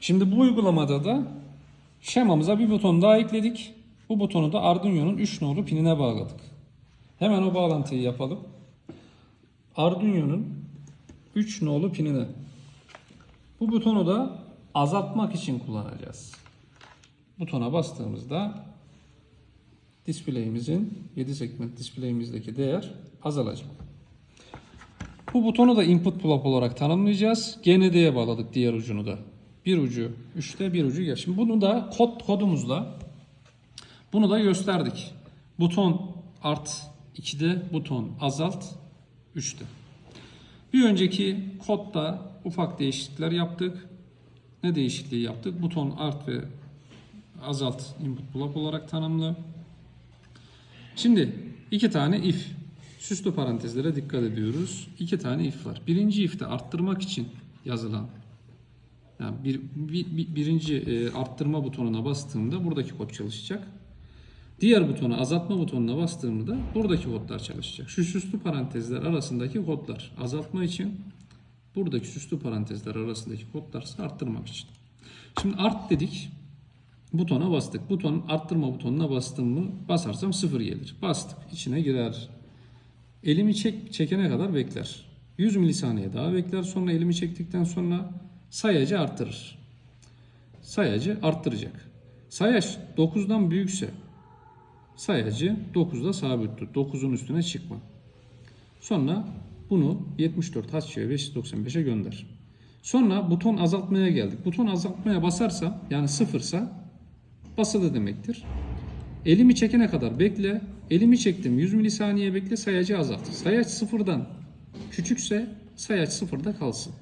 Şimdi bu uygulamada da şemamıza bir buton daha ekledik. Bu butonu da Arduino'nun 3 nolu pinine bağladık. Hemen o bağlantıyı yapalım. Arduino'nun 3 nolu pinine. Bu butonu da azaltmak için kullanacağız. Butona bastığımızda display'imizin 7 segment display'imizdeki değer azalacak. Bu butonu da input plug olarak tanımlayacağız. GND'ye bağladık diğer ucunu da. Bir ucu 3'te bir ucu gel. Şimdi bunu da kod kodumuzla bunu da gösterdik. Buton art 2'de, buton azalt 3'te. Bir önceki kodda ufak değişiklikler yaptık. Ne değişikliği yaptık? Buton art ve azalt input block olarak tanımlı. Şimdi iki tane if. Süslü parantezlere dikkat ediyoruz. İki tane if var. Birinci if'te arttırmak için yazılan yani bir, bir- bir- birinci e, arttırma butonuna bastığımda buradaki kod çalışacak. Diğer butona azaltma butonuna bastığımda buradaki kodlar çalışacak. Şu süslü parantezler arasındaki kodlar azaltma için buradaki süslü parantezler arasındaki kodlar ise arttırmak için. Şimdi art dedik. Butona bastık. Butonun arttırma butonuna bastım mı basarsam sıfır gelir. Bastık. içine girer. Elimi çek, çekene kadar bekler. 100 milisaniye daha bekler. Sonra elimi çektikten sonra sayacı arttırır. Sayacı arttıracak. Sayaç 9'dan büyükse sayacı 9'da sabit tut. 9'un üstüne çıkma. Sonra bunu 74 HC'ye 595'e gönder. Sonra buton azaltmaya geldik. Buton azaltmaya basarsa yani sıfırsa basılı demektir. Elimi çekene kadar bekle. Elimi çektim 100 milisaniye bekle sayacı azalt. Sayaç sıfırdan küçükse sayaç sıfırda kalsın.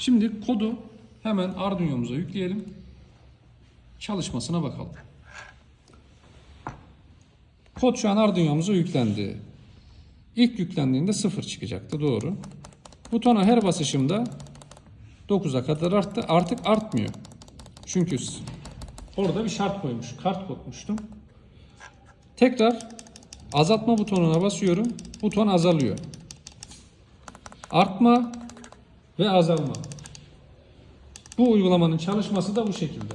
Şimdi kodu hemen Arduino'muza yükleyelim. Çalışmasına bakalım. Kod şu an Arduino'muza yüklendi. İlk yüklendiğinde 0 çıkacaktı doğru. Butona her basışımda 9'a kadar arttı. Artık artmıyor. Çünkü orada bir şart koymuş. Kart koymuştum. Tekrar azaltma butonuna basıyorum. Buton azalıyor. Artma ve azalma. Bu uygulamanın çalışması da bu şekilde.